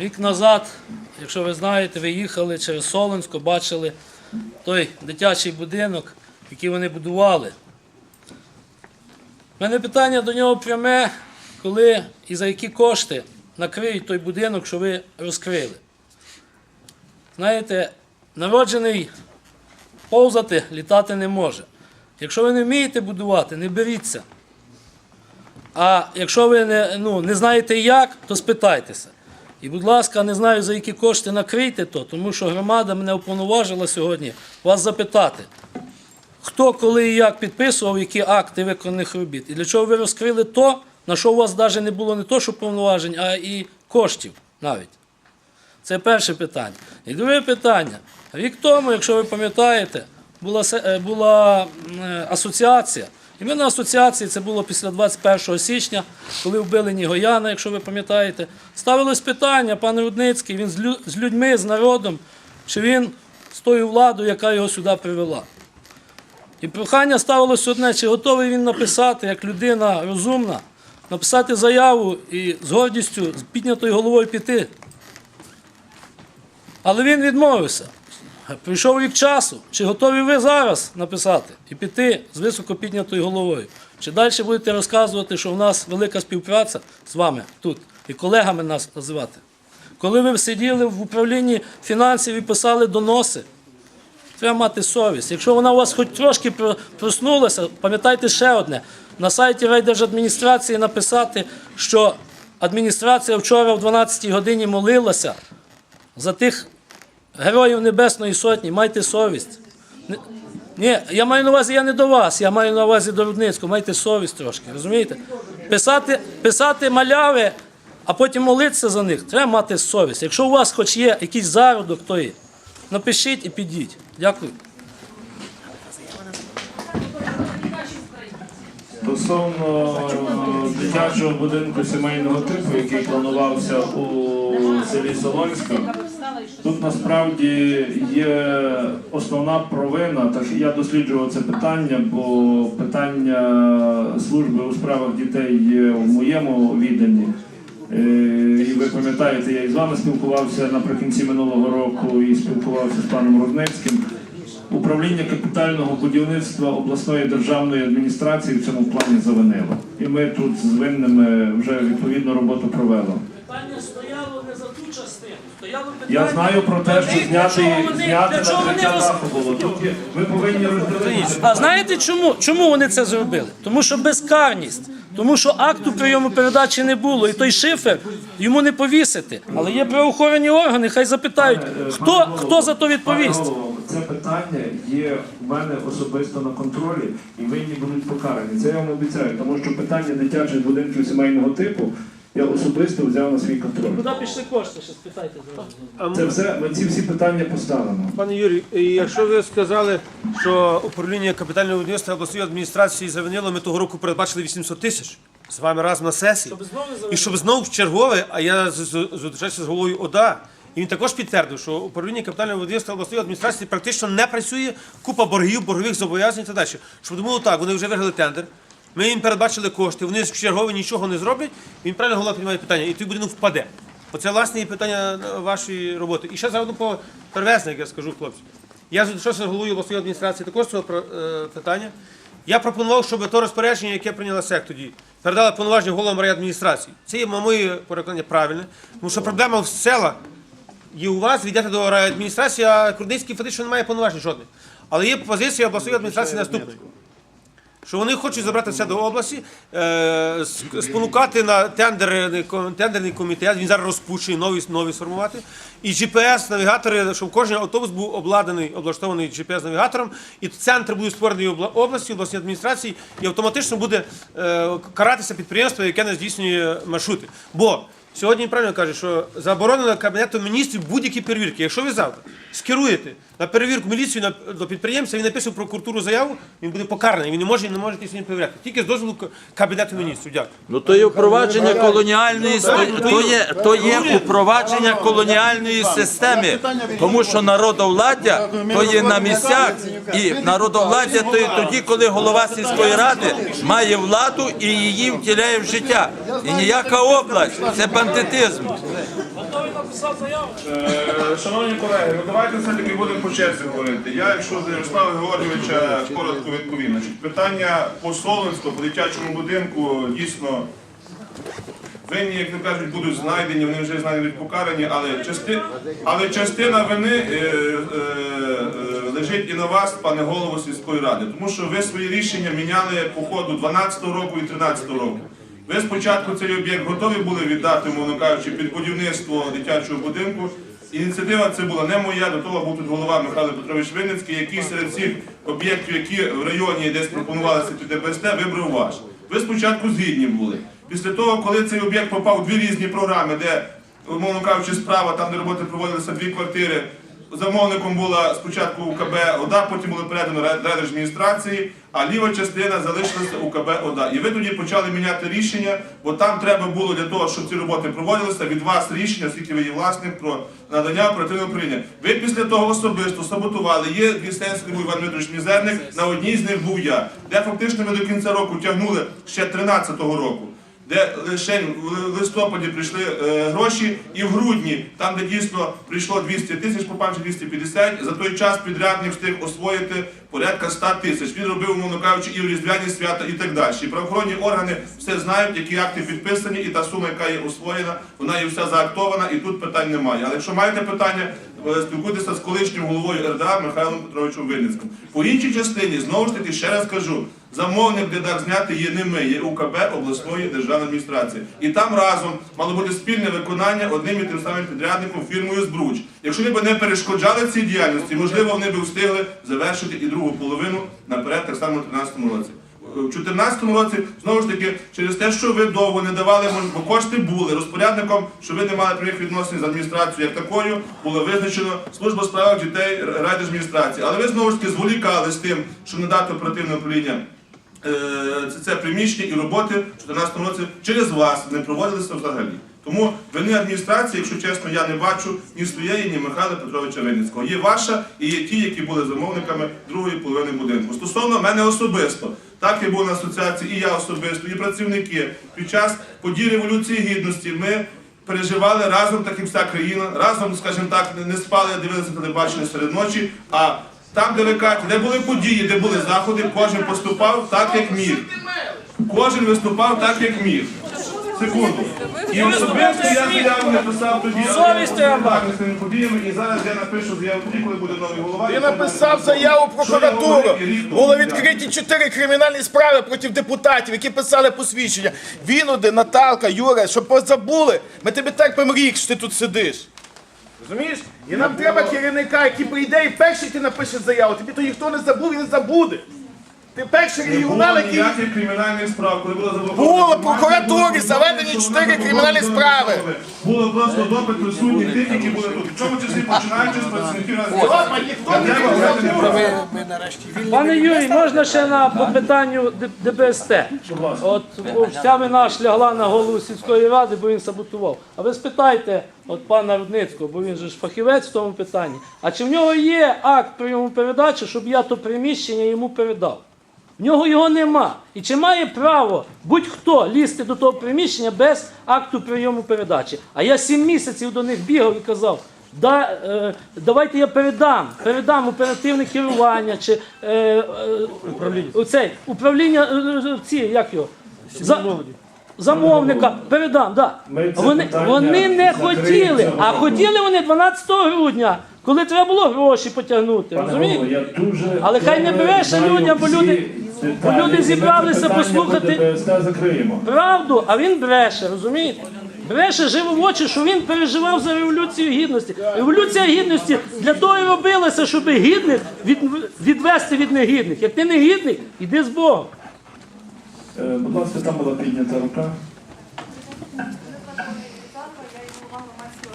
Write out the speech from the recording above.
Рік назад, якщо ви знаєте, ви їхали через Солонсько, бачили той дитячий будинок, який вони будували. У мене питання до нього пряме, коли і за які кошти накриють той будинок, що ви розкрили. Знаєте, народжений повзати, літати не може. Якщо ви не вмієте будувати, не беріться. А якщо ви не, ну, не знаєте як, то спитайтеся. І, будь ласка, не знаю, за які кошти накрийте то, тому що громада мене уповноважила сьогодні вас запитати, хто, коли і як підписував, які акти виконаних робіт. І для чого ви розкрили то, на що у вас навіть не було не то, що повноважень, а і коштів навіть. Це перше питання. І друге питання. Рік тому, якщо ви пам'ятаєте, була, е, була е, асоціація. І ми на асоціації, це було після 21 січня, коли вбили Нігояна, якщо ви пам'ятаєте, ставилось питання, пан Рудницький, він з, людьми, з народом, чи він з тою владою, яка його сюди привела. І прохання ставилось одне, чи готовий він написати, як людина розумна, написати заяву і з гордістю, з піднятою головою піти. Але він відмовився. Прийшов рік часу. Чи готові ви зараз написати і піти з високо піднятою головою? Чи далі будете розказувати, що в нас велика співпраця з вами тут і колегами нас називати? Коли ви сиділи в управлінні фінансів і писали доноси, треба мати совість. Якщо вона у вас хоч трошки проснулася, пам'ятайте ще одне: на сайті райдержадміністрації написати, що адміністрація вчора в 12 годині молилася за тих героїв Небесної Сотні, майте совість. Ні, я маю на увазі, я не до вас, я маю на увазі до Рудницького, майте совість трошки, розумієте? Писати, писати маляви, а потім молитися за них, треба мати совість. Якщо у вас хоч є якийсь зародок тої, напишіть і підіть. Дякую. Стосовно е, дитячого будинку сімейного типу, який планувався у селі Солонська, тут насправді є основна провина. Так я досліджував це питання, бо питання служби у справах дітей є в моєму відданні. Е, І ви пам'ятаєте, я і з вами спілкувався наприкінці минулого року і спілкувався з паном Рудницьким. Управління капітального будівництва обласної державної адміністрації в цьому плані завинило. І ми тут з винними вже відповідну роботу провели. Питання стояло не за ту Стояло Я знаю про те, що зняти, зняти накриття роз... було. Тут є- ми повинні розділитися. А знаєте чому? Чому вони це зробили? Тому що безкарність. Тому що акту прийому передачі не було, і той шифер йому не повісити. Але є правоохоронні органи, хай запитають, хто, хто за то відповість. Це питання є в мене особисто на контролі, і винні будуть покарані. Це я вам обіцяю, тому що питання дитячих будинків сімейного типу я особисто взяв на свій контроль. Куди пішли кошти? Ще спитайте. Це все, ми ці всі питання поставимо. Пане Юрій, якщо ви сказали, що управління капітального будівництва обласної адміністрації завинило, ми того року передбачили 800 тисяч з вами разом на сесії. І щоб знову в чергове, а я зустрічався з головою ОДА, і він також підтвердив, що управління капітального будівництва обласної адміністрації практично не працює, купа боргів, боргових зобов'язань і так далі. Щоб думали так, вони вже виграли тендер. Ми їм передбачили кошти, вони в чергове нічого не зроблять. Він правильно голова піднімає питання, і той будинок впаде. Оце власне і питання вашої роботи. І ще заодно по перевезник, я скажу хлопці. Я зустрічався з головою обласної адміністрації також цього е, питання. Я пропонував, щоб то розпорядження, яке прийняла СЕК тоді, передали повноваження головам райадміністрації. Це є, моє переконання, правильне. Тому що проблема в села є у вас, йдете до райадміністрації, а Крудницький фактично не має повноважень жодних. Але є позиція обласної адміністрації наступна. Що вони хочуть забрати все до області, е, спонукати на тендерний, тендерний комітет, він зараз розпущений, новий, новий сформувати. І GPS-навігатори, щоб кожен автобус був обладнаний, облаштований GPS-навігатором, і центр буде створений області, обласній адміністрації, і автоматично буде е, каратися підприємство, яке не здійснює маршрути. Бо сьогодні правильно каже, що заборонено Кабінетом міністрів будь-які перевірки. Якщо ви завтра скеруєте на перевірку міліцію на, до підприємця, він напише в прокуратуру заяву, він буде покараний. Він не може не може сьогодні перевіряти. Тільки з дозволу Кабінету міністрів. Дякую. Ну то є впровадження колоніальної то, то є то є впровадження колоніальної системи, тому що народовладдя то є на місцях, і народовладдя то є тоді, коли голова сільської ради має владу і її втіляє в життя. І ніяка область це бандитизм. Готові на заяву. Е, Шановні колеги, ну давайте все-таки будемо по черзі говорити. Я, якщо за Ярослава Георгійовича коротко відповім. Значить, питання по Солонську, по дитячому будинку, дійсно, винні, як не кажуть, будуть знайдені, вони вже знайдуть покарані, але, части... але частина вини е, е, е, лежить і на вас, пане голово сільської ради, тому що ви свої рішення міняли по ходу 12-го року і 13-го року. Ви спочатку цей об'єкт готові були віддати, мовно кажучи, під будівництво дитячого будинку. Ініціатива це була не моя, до того був тут голова Михайло Петрович Винницький, який серед цих об'єктів, які в районі десь пропонувалися під ДБСТ, вибрав ваш. Ви спочатку згідні були. Після того, коли цей об'єкт попав у дві різні програми, де, умовно кажучи, справа, там де роботи проводилися дві квартири, Замовником була спочатку УКБ ОДА, потім було передано райдержадміністрації, а ліва частина залишилася УКБ ОДА. І ви тоді почали міняти рішення, бо там треба було для того, щоб ці роботи проводилися, від вас рішення, оскільки ви є власник про надання оперативного управління. Ви після того особисто саботували. Є Вістенський Іван Дмитрович Мізерник, на одній з них був я, де фактично ми до кінця року тягнули ще 13-го року де лише в листопаді прийшли е, гроші, і в грудні, там, де дійсно прийшло 200 тисяч, попавши 250, за той час підрядник встиг освоїти порядка 100 тисяч. Він робив, умовно кажучи, і в різдвяні свята, і так далі. І правоохоронні органи все знають, які акти підписані, і та сума, яка є освоєна, вона є вся заактована, і тут питань немає. Але якщо маєте питання, спілкуйтеся з колишнім головою РДА Михайлом Петровичем Винницьким. По іншій частині, знову ж таки, ще раз кажу, Замовник, де дах зняти, є не ми, є УКБ обласної державної адміністрації. І там разом мало бути спільне виконання одним і тим самим підрядником фірмою Збруч. Якщо ви б не перешкоджали цій діяльності, можливо, вони б встигли завершити і другу половину наперед, так само у 2013 році. У 2014 році, знову ж таки, через те, що ви довго не давали, бо кошти були розпорядником, що ви не мали прямих відносин з адміністрацією як такою, було визначено служба у справах дітей райдержадміністрації. Але ви знову ж таки зволікали з тим, щоб надати оперативне управління е, це приміщення і роботи в 2014 році через вас не проводилися взагалі. Тому вини адміністрації, якщо чесно, я не бачу ні своєї, ні Михайла Петровича Винницького. Є ваша і є ті, які були замовниками другої половини будинку. Стосовно мене особисто, так і був на асоціації, і я особисто, і працівники. Під час подій Революції Гідності ми переживали разом, так і вся країна, разом, скажімо так, не- спали, дивилися телебачення серед ночі. А там, де ви де були події, де були заходи, кожен поступав так, як міг. Кожен виступав так, як міг. Секунду. І особисто я заяву написав тоді Совість треба. так, з цими подіями, і зараз я напишу заяву тоді, коли буде новий голова. Ти написав заяву в прокуратуру. Було відкриті чотири кримінальні справи проти депутатів, які писали посвідчення. Вінуди, Наталка, Юра, щоб позабули. Ми тобі терпимо рік, що ти тут сидиш. Розумієш? І нам треба керівника, який прийде і перший ти напише заяву. Тобі то ніхто не забув і не забуде. Ти перший регіонал, який ніяких кримінальних справ, коли було заблоковано. Було в прокуратурі заведені чотири кримінальні справи. Було просто допит присутніх тих, які були тут. В чому числі починаючи з працівників Опа, ніхто не. Пане Юрій, можна ще на по питанню ДБСТ? От вся вина ж лягла на голову сільської ради, бо він саботував. А ви спитайте от пана Рудницького, бо він же ж фахівець в тому питанні. А чи в нього є акт прийому передачі, щоб я то приміщення йому передав? В нього його нема. І чи має право будь-хто лізти до того приміщення без акту прийому передачі? А я сім місяців до них бігав і казав. Да, е, давайте я передам, передам оперативне керування чи е, е, управління. Управління е, е, ці, як його? За, замовника, передам, да. Вони, вони не хотіли, а хотіли вони 12 грудня, коли треба було гроші потягнути. Розумієте? Але хай не бреше людям, бо люди- бо люди зібралися послухати. Правду, а він бреше, розумієте? Бреше живо в очі, що він переживав за революцію гідності. Революція гідності для того і робилася, щоб гідних від, відвести від негідних. Як ти негідний, іди з Богом. Е, Будь ласка, там була піднята рука.